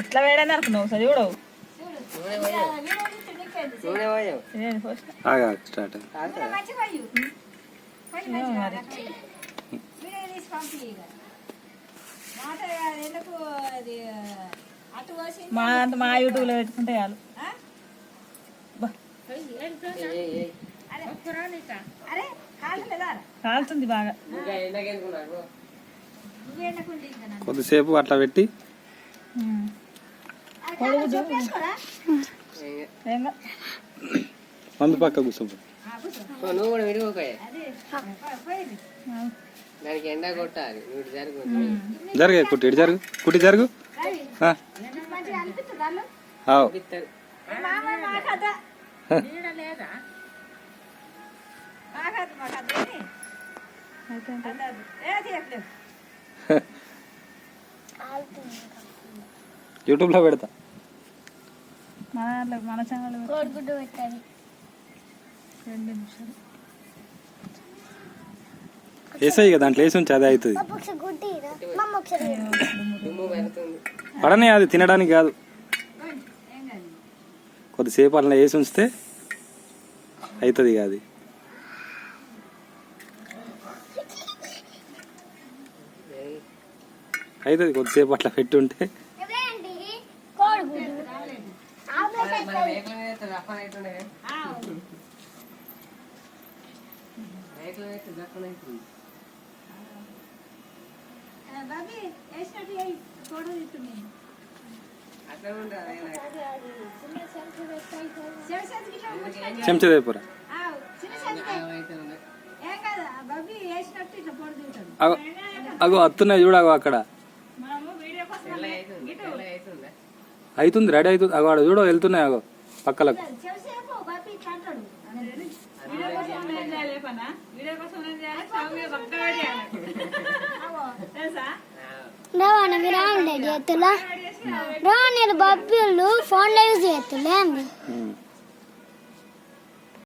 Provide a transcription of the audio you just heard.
ఎట్లా వేడని అనుకున్నావు సరే చూడవు నూనె పోయావు ఇదేంటి ఫస్ట్ ఆగా స్టార్ట్. మా అంత మా యూట్యూబ్లో పెట్టుకుంటే చాలు. బా, కాలుతుంది బాగా. కొద్దిసేపు అట్లా పెట్టి. మందు పక్క కూర్చోబో నువ్వు కూడా. దానికి ఎండ కొట్టాలి జరుగు జరుగు కుట్టి ఇటు జరుగు. కుట్టి జరుగు. ఆ. యూట్యూబ్లో పెడతా. మన మన ఛానల్ కోడిగుడ్డు పెట్టాలి. రెండు నిమిషాలు. వేసాయి కదా దాంట్లో వేసి ఉంచి అదే అవుతుంది. పడనే అది తినడానికి కాదు. కొద్దిసేపు అట్లా వేసి ఉంచితే అవుతుంది ఇక అది అవుతుంది కొద్దిసేపు అట్లా పెట్టి ఉంటే ఇవేంటి కోడిగుడ్డు ఆమ్లెట్ మన రేకుల మీద రఫన్ అవుతుండే రేకుల మీద రఫన్ అవుతుంది అట్లా ఉండదు చెంచా వేపురా అవుతుంది అగో అగో అత్తున్నాయి చూడగో అక్కడ తెల్ల అవుతుంది తెల్ల అవుతుందా అవుతుంది రెడీ అవుతుంది అగో ఆడ చూడ వెళ్తున్నాయి అగో పక్కలకు. రావణ బబ్బీళ్ళు ఫోన్లో యూజ్ చేస్తులే అండి.